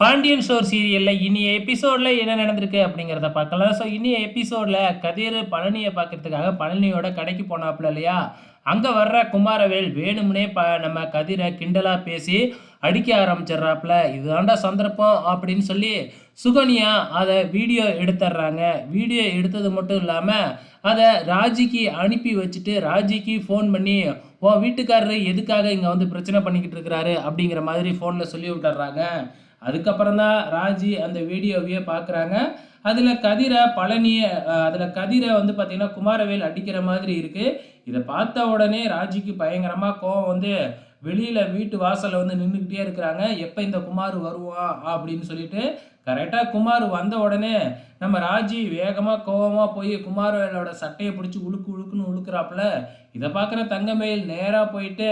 Pandian sure சீரியலில் இனி எபிசோடில் என்ன நடந்திருக்கு அப்படிங்கிறத பார்க்கலாம். ஸோ இனி எபிசோடில் கதிர் பழனியை பார்க்கறதுக்காக பழனியோட கடைக்கு போனாப்புல இல்லையா? அங்கே வர்ற குமாரவேல் வேணும்னே ப நம்ம கதிரை கிண்டலாக பேசி அடிக்க ஆரம்பிச்சிடுறாப்புல. இதுதான்டா சந்தர்ப்பம் அப்படின்னு சொல்லி சுகன்யா அதை வீடியோ எடுத்துடுறாங்க. வீடியோ எடுத்தது மட்டும் இல்லாமல் அதை ராஜிக்கு அனுப்பி வச்சுட்டு ராஜிக்கு ஃபோன் பண்ணி உன் வீட்டுக்காரரு எதுக்காக இங்கே வந்து பிரச்சனை பண்ணிக்கிட்டு இருக்கிறாரு? அப்படிங்கிற மாதிரி ஃபோனில் சொல்லி விட்டுறாங்க அதுக்கப்புறம் தான் ராஜி அந்த வீடியோவையே பார்க்குறாங்க. அதில் கதிரை பழனியை அதில் கதிரை வந்து பார்த்திங்கன்னா குமாரவேல் அடிக்கிற மாதிரி இருக்குது இதை பார்த்த உடனே ராஜிக்கு பயங்கரமாக கோவம் வந்து வெளியில் வீட்டு வாசலில் வந்து நின்றுக்கிட்டே இருக்கிறாங்க. எப்போ இந்த குமார் வருவான் அப்படின்னு சொல்லிட்டு கரெக்டாக குமார் வந்த உடனே நம்ம ராஜி வேகமாக கோவமாக போய் குமாரவேலோட சட்டையை பிடிச்சி உழுக்கு உழுக்குன்னு உழுக்குறாப்புல. இதை பார்க்குற தங்கமயில் நேராக போயிட்டு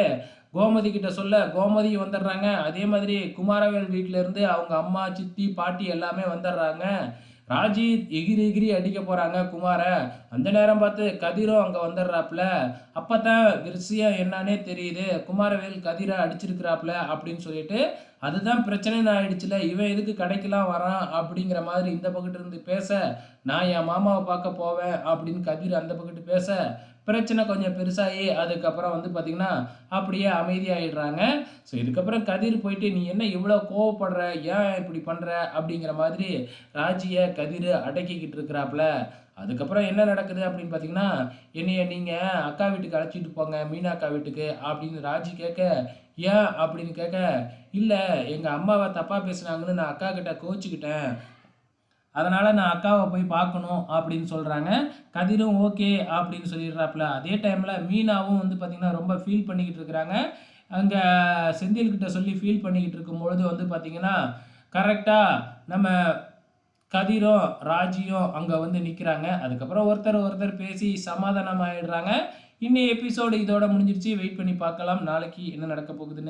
கோமதி கிட்ட சொல்ல கோமதி வந்துடுறாங்க. அதே மாதிரி குமாரவேல் வீட்டில இருந்து அவங்க அம்மா சித்தி பாட்டி எல்லாமே வந்துடுறாங்க. ராஜி எகிரி எகிரி அடிக்க போறாங்க குமார. அந்த நேரம் பார்த்து கதிரும் அங்க வந்துடுறாப்புல. அப்பதான் விஷயம் என்னன்னே தெரியுது. குமாரவேல் கதிரை அடிச்சிருக்கிறாப்புல அப்படின்னு சொல்லிட்டு அதுதான் பிரச்சனைன்னு ஆயிடுச்சுல. இவன் எதுக்கு கடைக்கெல்லாம் வரான்? அப்படிங்கிற மாதிரி இந்த பக்கத்து இருந்து பேச நான் என் மாமாவை பார்க்க போவேன். அப்படின்னு கதிர் அந்த பக்கத்து பேச பிரச்சனை கொஞ்சம் பெருசாகி அதுக்கப்புறம் வந்து பார்த்திங்கன்னா அப்படியே அமைதியாகிடுறாங்க ஸோ இதுக்கப்புறம் கதிர் போயிட்டு நீ என்ன இவ்வளோ கோவப்படுற? ஏன் இப்படி பண்ணுற அப்படிங்கிற மாதிரி ராஜியை கதிர் அடக்கிக்கிட்டு இருக்கிறாப்புல. அதுக்கப்புறம் என்ன நடக்குது அப்படின்னு பார்த்தீங்கன்னா என்னைய நீங்கள் அக்கா வீட்டுக்கு அழைச்சிட்டு போங்க மீனா அக்கா வீட்டுக்கு அப்படின்னு ராஜி கேட்க ஏன்? அப்படின்னு கேட்க இல்லை எங்கள் அம்மாவை தப்பாக பேசுனாங்கன்னு நான் அக்கா கிட்ட கோச்சிக்கிட்டேன். அதனால் நான் அக்காவை போய் பார்க்கணும் அப்படின்னு சொல்கிறாங்க கதிரும் ஓகே அப்படின்னு சொல்லிடுறாப்புல. அதே டைமில் மீனாவும் வந்து பார்த்திங்கன்னா ரொம்ப ஃபீல் பண்ணிக்கிட்டு இருக்கிறாங்க. அங்கே செந்தில்கிட்ட சொல்லி ஃபீல் பண்ணிக்கிட்டு இருக்கும்பொழுது வந்து பார்த்திங்கன்னா கரெக்டாக நம்ம கதிரும் ராஜியும் அங்கே வந்து நிற்கிறாங்க அதுக்கப்புறம் ஒருத்தர் ஒருத்தர் பேசி சமாதானம் ஆயிடுறாங்க. இன்னும் எபிசோடு இதோட முடிஞ்சிருச்சு. வெயிட் பண்ணி பார்க்கலாம். நாளைக்கு என்ன நடக்க போகுதுன்னு